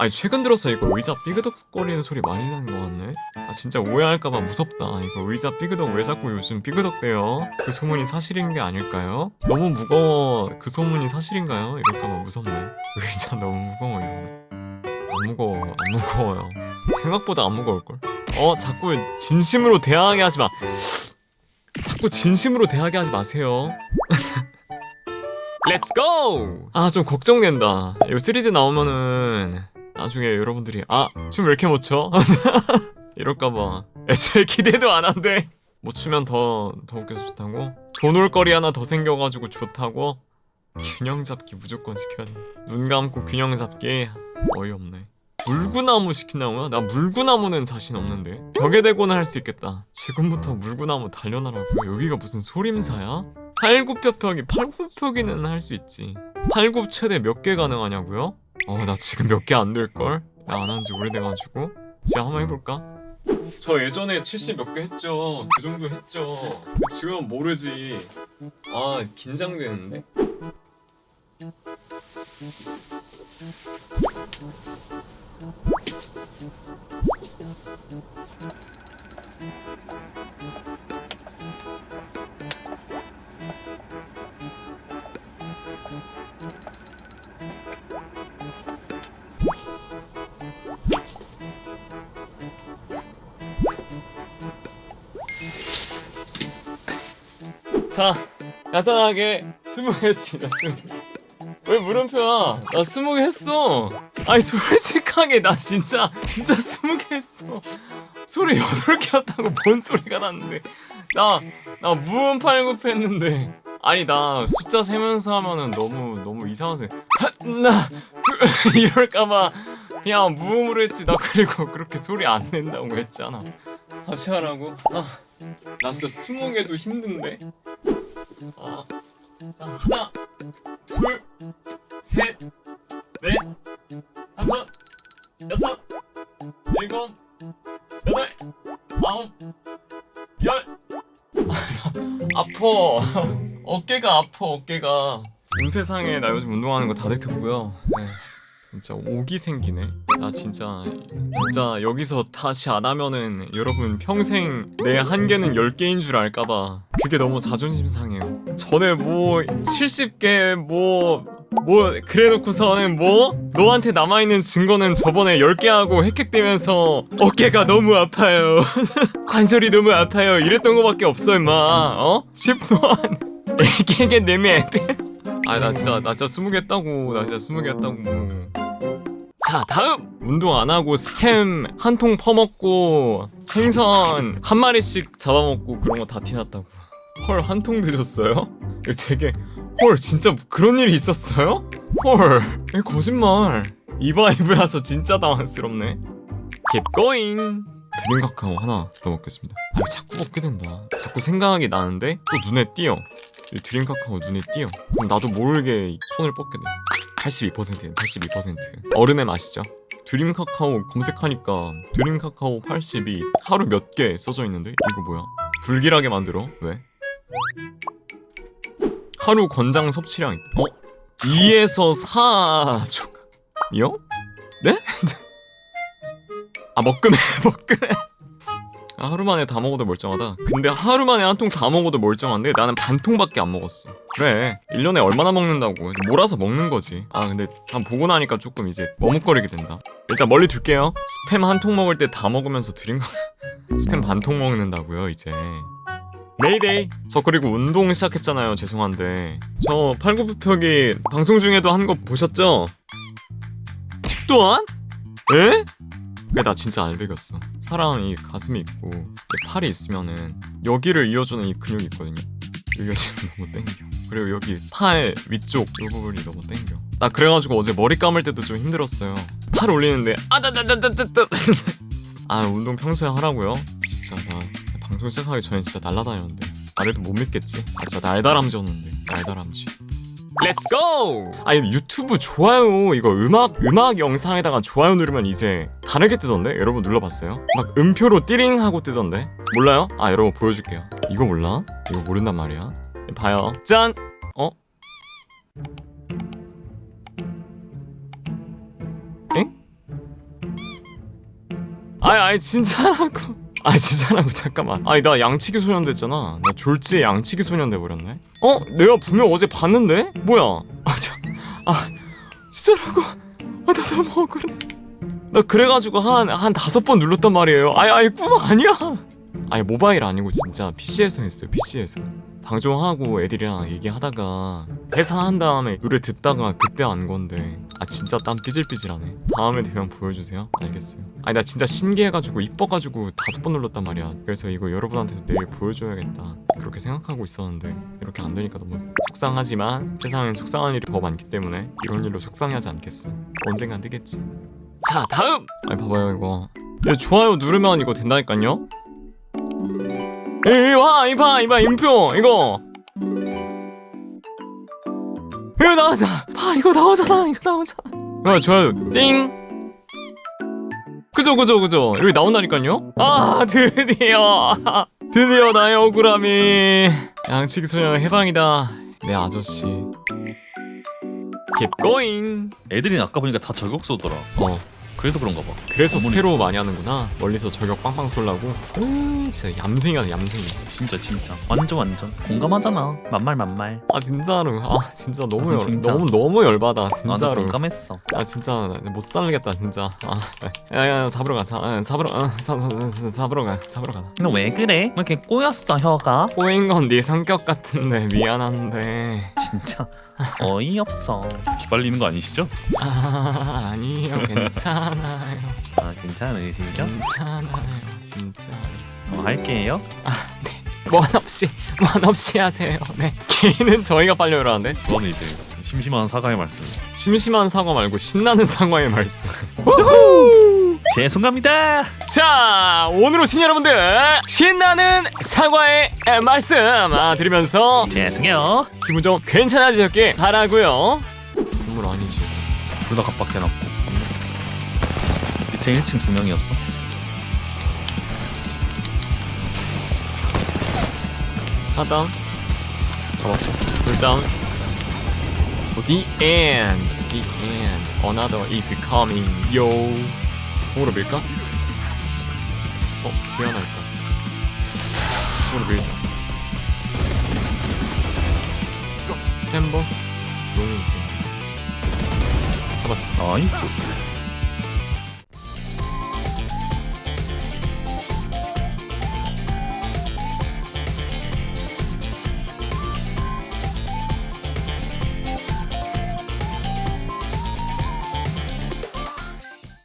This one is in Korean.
아니 최근 들어서 이거 의자 삐그덕거리는 소리 많이 나는 것 같네. 아 진짜 오해할까봐 무섭다. 이거 의자 삐그덕 왜 자꾸 요즘 삐그덕대요? 그 소문이 사실인 게 아닐까요? 너무 무거워. 그 소문이 사실인가요? 이럴까봐 무섭네. 의자 너무 무거워 이거. 안 무거워 안 무거워요. 생각보다 안 무거울걸? 어 자꾸 진심으로 대하게 하지 마. 자꾸 진심으로 대하게 하지 마세요. 렛츠 고! 아 좀 걱정된다. 이거 3D 나오면은 나중에 여러분들이 아 춤 왜 이렇게 못 춰? 이럴까봐 애초에 기대도 안 한대 못 추면 더, 더 웃겨서 좋다고? 돈 올 거리 하나 더 생겨가지고 좋다고? 균형 잡기 무조건 시켜야 돼. 눈 감고 균형 잡기 어이없네. 물구나무 시킨다고요? 나 물구나무는 자신 없는데 벽에 대고는 할 수 있겠다. 지금부터 물구나무 단련하라고요? 여기가 무슨 소림사야? 팔굽혀펴기, 팔굽혀펴기는 할 수 있지. 팔굽 최대 몇 개 가능하냐고요? 어, 나 지금 몇 개 안 될걸? 나 안 한 지 오래돼가지고. 지금 한번 해볼까? 저 예전에 70 몇 개 했죠. 그 정도 했죠. 지금은 모르지. 아, 긴장되는데? 자, 간단하게 스무 개 했습니다. 개. 왜 물음표야? 나 스무 개 했어. 아니 솔직하게 나 진짜 진짜 스무 개 했어. 소리 여덟 개였다고 뭔 소리가 났는데? 나 나 무음 팔굽 했는데. 아니 나 숫자 세면서 하면은 너무 너무 이상한 소리. 하나 둘 이럴까봐 그냥 무음으로 했지. 나 그리고 그렇게 소리 안 낸다고 했잖아. 다시 하라고? 아, 나 진짜 개도 힘든데. 자, 자 하나, 둘, 셋, 넷, 다섯, 여섯, 일곱, 여덟, 아홉, 열. 아파. 어깨가 아파. 어깨가. 온 세상에 나 요즘 운동하는 거 다 들켰고요. 네. 진짜 오기 생기네. 나 진짜 진짜 여기서 다시 안 하면은 여러분 평생 내 한계는 10개인 줄 알까봐 그게 너무 자존심 상해요. 전에 뭐 70개 뭐뭐 그래놓고서는 뭐 너한테 남아있는 증거는 저번에 10개 하고 획획되면서 어깨가 너무 아파요 관절이 너무 아파요 이랬던 거밖에 없어 임마 어? 10분 동안 애기에게 내면 아나 진짜 나 진짜 20개 했다고 나 진짜 20개 했다고 자 다음! 운동 안 하고 스팸 한 통 퍼먹고 생선 한 마리씩 잡아먹고 그런 거 다 티났다고. 헐 한 통 드셨어요? 이거 되게 헐 진짜 그런 일이 있었어요? 헐 거짓말. 이 바이브라서 진짜 당황스럽네. Going. 드림 카카오 하나 더 먹겠습니다. 아 자꾸 먹게 된다. 자꾸 생각이 나는데 또 눈에 띄어. 이 드림 카카오 눈에 띄어. 그럼 나도 모르게 손을 뻗게 돼 82%네 82% 어른의 맛이죠 드림 카카오 검색하니까 드림 카카오 82 하루 몇 개 써져 있는데 이거 뭐야 불길하게 만들어 왜? 하루 권장 섭취량 어? 2에서 4 조각 이요? 네? 아 먹금해 먹금해 아, 하루 만에 다 먹어도 멀쩡하다? 근데 하루 만에 한 통 다 먹어도 멀쩡한데 나는 반 통밖에 안 먹었어. 그래 1년에 얼마나 먹는다고? 몰아서 먹는 거지. 아 근데 다 보고 나니까 조금 이제 머뭇거리게 된다. 일단 멀리 둘게요. 스팸 한 통 먹을 때 다 먹으면서 드린 거. 스팸 반 통 먹는다고요 이제. 메이데이! 저 그리고 운동 시작했잖아요 죄송한데. 저 팔굽혀펴기 방송 중에도 한 거 보셨죠? 10 또한? 에? 그게 나 진짜 알배겼어 사람 이 가슴이 있고 이 팔이 있으면은 여기를 이어주는 이 근육이 있거든요. 여기가 지금 너무 땡겨. 그리고 여기 팔 위쪽 이 부분이 너무 땡겨. 나 그래가지고 어제 머리 감을 때도 좀 힘들었어요. 팔 올리는데 아다다다다다다 아 운동 평소에 하라고요? 진짜 나 방송 시작하기 전에 진짜 날라다녔는데. 말해도 못 믿겠지? 아 진짜 날다람쥐였는데. 날다람쥐. 렛츠 고! 아니 유튜브 좋아요. 이거 음악 음악 영상에다가 좋아요 누르면 이제 다르게 뜨던데 여러분 눌러봤어요? 막 음표로 띠링 하고 뜨던데 몰라요? 아 여러분 보여줄게요 이거 몰라? 이거 모른단 말이야 봐요 짠! 어? 엥? 아니 아니 진짜라고 아니 진짜라고 잠깐만 아니 나 양치기 소년 됐잖아 나 졸지에 양치기 소년 돼버렸네 어? 내가 분명 어제 봤는데? 뭐야 진짜라고 아나 너무 억울해 나 그래가지고 한 한 다섯 번 눌렀단 말이에요. 아니 아니 꿈 아니야. 아니 모바일 아니고 진짜 PC에서 했어요 PC에서. 방송하고 애들이랑 얘기하다가 해산한 다음에 노래 듣다가 그때 안 건데. 아 진짜 땀 삐질삐질하네. 다음에 되면 보여주세요. 알겠어요. 아니 나 진짜 신기해가지고 이뻐가지고 다섯 번 눌렀단 말이야. 그래서 이거 여러분한테도 내일 보여줘야겠다. 그렇게 생각하고 있었는데 이렇게 안 되니까 너무 속상하지만 세상엔 속상한 일이 더 많기 때문에 이런 일로 속상해하지 않겠어. 언젠간 뜨겠지 자 다음! 아니 봐봐요 이거. 이거 좋아요 누르면 이거 된다니까요? 이봐 이봐 이봐 인표 이거. 이거 나온다 봐 이거 나오잖아 이거 나오잖아. 야 좋아요. 띵. 그죠 그죠 그죠. 여기 나온다니까요? 아 드디어. 드디어 나의 억울함이. 양치기 소년 해방이다. 내 아저씨. keep going 애들이 아까 보니까 다 저격 쏘더라. 어 그래서 그런가 봐. 그래서 어머니. 스페로 많이 하는구나 멀리서 저격 빵빵 쏠라고 음, 진짜 얌생이야 얌생이 진짜 진짜 완전 완전 공감하잖아. 만말 만말. 아 진짜로 아 진짜 너무 열 진짜. 너무 너무 열받아 진짜로 공감했어. 아 진짜 못 살겠다 진짜 아 야야 잡으러 가 자, 아, 잡으러 아, 사, 사, 사, 잡으러 가 잡으러 가자 너왜 그래? 왜 이렇게 꼬였어 혀가? 꼬인 건 네 성격 같은데 미안한데 진짜 어이없어. 기발리는 거 아니시죠? 아 아니요 괜찮아요 아 괜찮으시죠? 괜찮아요 진짜 어, 할게요. 원 없이 원 없이 하세요 네 개인은 저희가 빨리 오라는데 그거는 이제 심심한 사과의 말씀. 심심한 사과 말고 신나는 사과의 말씀 죄송합니다. 자 오늘 오신 여러분들 신나는 사과의 말씀 아, 드리면서 죄송해요. 기분 좀 괜찮아지셨길 바라고요 눈물 아니지 둘 다 갑박해 놨고 밑에 1층 두 명이었어. 하다운 잡았고. 풀다운 The end The end Another is coming Yo 궁으로 밀까? 어? 뒤에 하나 있다 궁으로 밀자 어, 샘버 있고 잡았어 나이스.